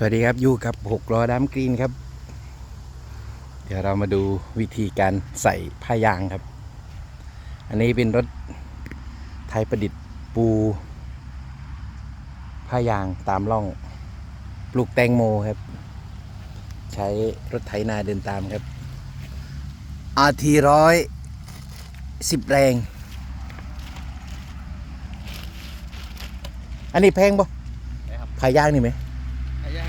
สวัสดีครับอยู่กับหกล้อดัมกรีนครับ เดี๋ยวเรามาดูวิธีการใส่ผ้ายางครับ อันนี้เป็นรถไทยประดิษฐ์ปูผ้ายางตามร่องปลูกแตงโมครับ ใช้รถไถนาเดินตามครับ RT ร้อยสิบแรง อันนี้แพงปะนะครับผ้ายางนี่ไหม ไอ้ย่าง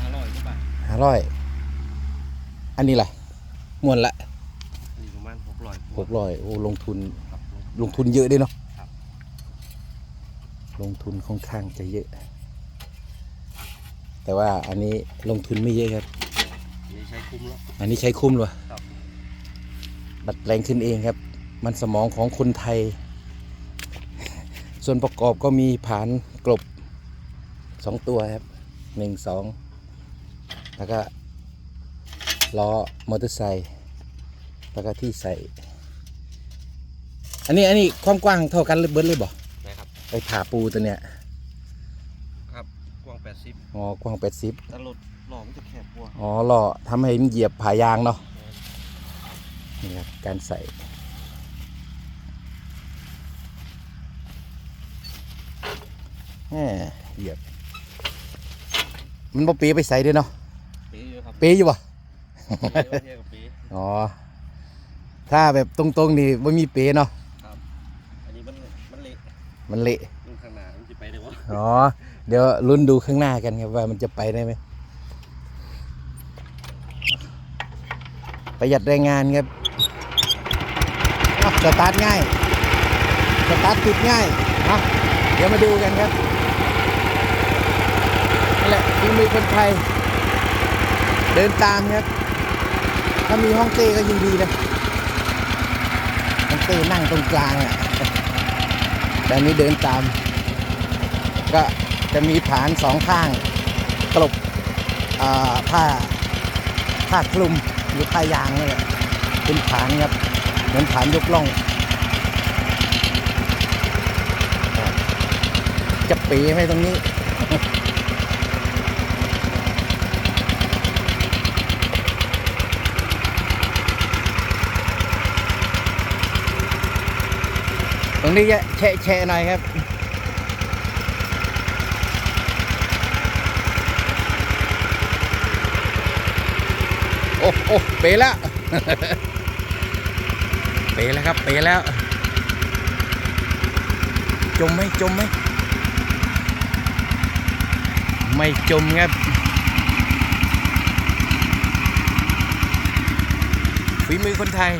อร่อยกว่าบาทห้าร้อยอันนี้ล่ะมวนละนี่ประมาณหกร้อยหกร้อยโอ้ลงทุนครับลงทุนเยอะด้วยเนาะครับลงทุนค่อนข้างจะเยอะ แต่ว่าอันนี้ลงทุนไม่เยอะครับนี่ใช้คุ้มแล้วอันนี้ใช้คุ้มเลยครับดัดแปลงขึ้นเองครับ มันสมองของคนไทย ส่วนประกอบก็มีผานกลบสองตัวครับหนึ่งสอง แล้วก็ล้อมอเตอร์ไซค์แล้วก็ที่ใส่ อันนี้อันนี้ความกว้างเท่ากันเลยเบิร์ดเลยบ่นะครับไปผ่าปูตัวเนี้ยครับกว้างแปดสิบอ๋อกว้างแปดสิบแต่รถหล่อมันจะแคบกว่าอ๋อหล่อทำให้มันเหยียบผายางเนาะนี่ครับการใส่แหม่เหยียบ มันบ่เปีไปใส่ด้วยเนาะ ปีอยู่ครับเปีอยู่ป่ะปีเทียบกับปีอ๋อ ถ้าแบบตรงๆนี่ไม่มีเปีเนาะอันนี้มันมันเละมันเละมันข้างหน้ามันจะไปได้วะอ๋อ เดี๋ยวลุ้นดูข้างหน้ากันครับว่ามันจะไปได้ไหม ประหยัดแรงงานครับอะสตาร์ทง่าย สตาร์ทติดง่ายอะเดี๋ยวมาดูกันครับนี่แหละฝีมือคนไทย เดินตามครับ ถ้ามีห้องเต้ก็ยิ่งดีนะห้องเต้นั่งตรงกลางอะแต่นี้เดินตาม ก็จะมีผานสองข้างกลบผ้าผ้าคลุมหรือผ้ายางนี่แหละเป็นผานครับ เหมือนผานยกล่อง จะปีไหมตรงนี้ ตรงนี้จะแฉะแฉะหน่อยครับ โอ้โอ้เปแล้วเปแล้วครับ เปแล้ว จมไหมจมไหมไม่จมครับฝีมือคนไทย